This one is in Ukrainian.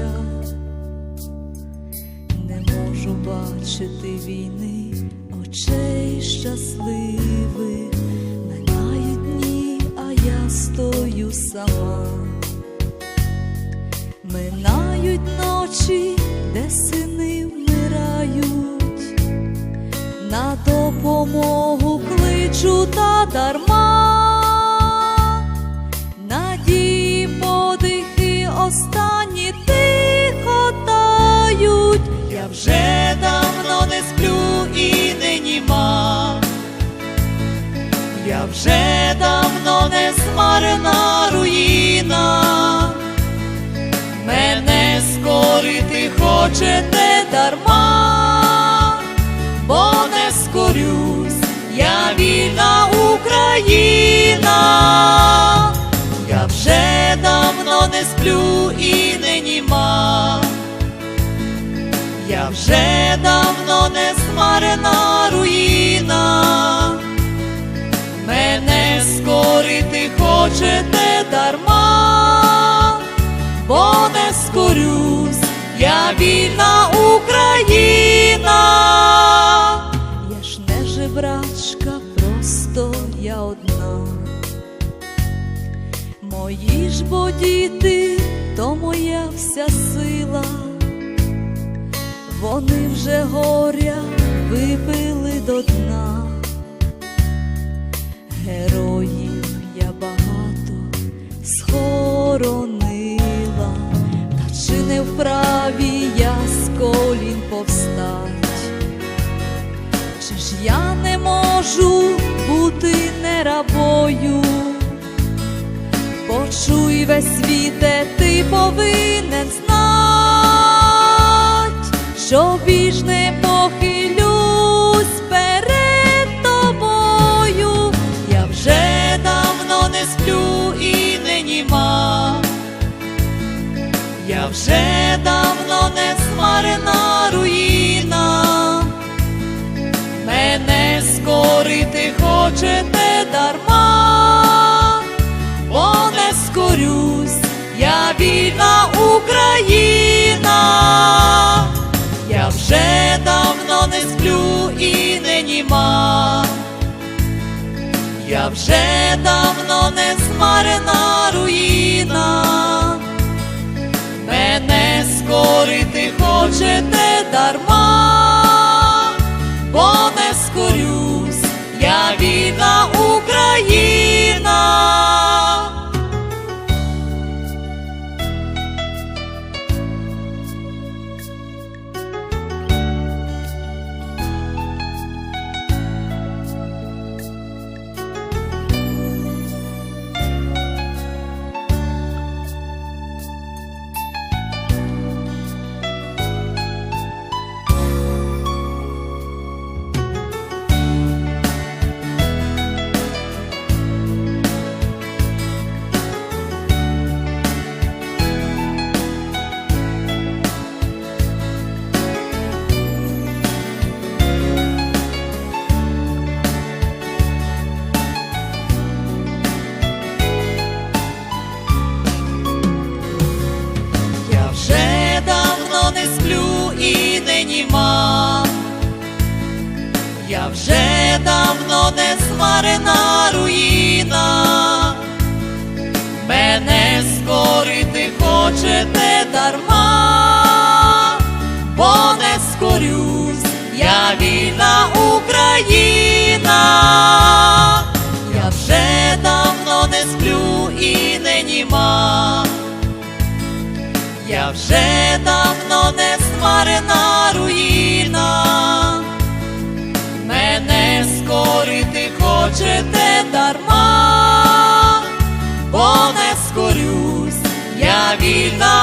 відчуття, не можу бачити війни очей щасливих, минають дні, а я стою сама. Минають ночі, де сини вмирають, на допомогу кличу та дарма, не руїна. Мене скорити хочете дарма, бо не скорюсь, я вільна Україна, я вже давно не сплю і не німа, я вже давно не смарена хочете дарма бо не скорюсь, я вільна Україна, я ж не жебрачка, просто я одна. Мої ж бо діти, то моя вся сила, вони вже горя випили до дна. Героїв схоронила, та чи не вправі я з колін повстать? Чи ж я не можу бути не рабою? Почуй весь світе, ти повинен знать, що більш вже давно не смарена руїна. Мене скорити хочете дарма, бо не скорюсь, я вільна Україна, я вже давно не сплю і не німа. Я вже давно не смарена руїна, хочете вже давно не смарена руїна. Мене скорити хочете дарма, бо не скорюсь, я вільна Україна. Я вже давно не сплю і не німа. Я вже давно не смарена руїна, скорити хочете дарма, бо не скорюсь, я вільна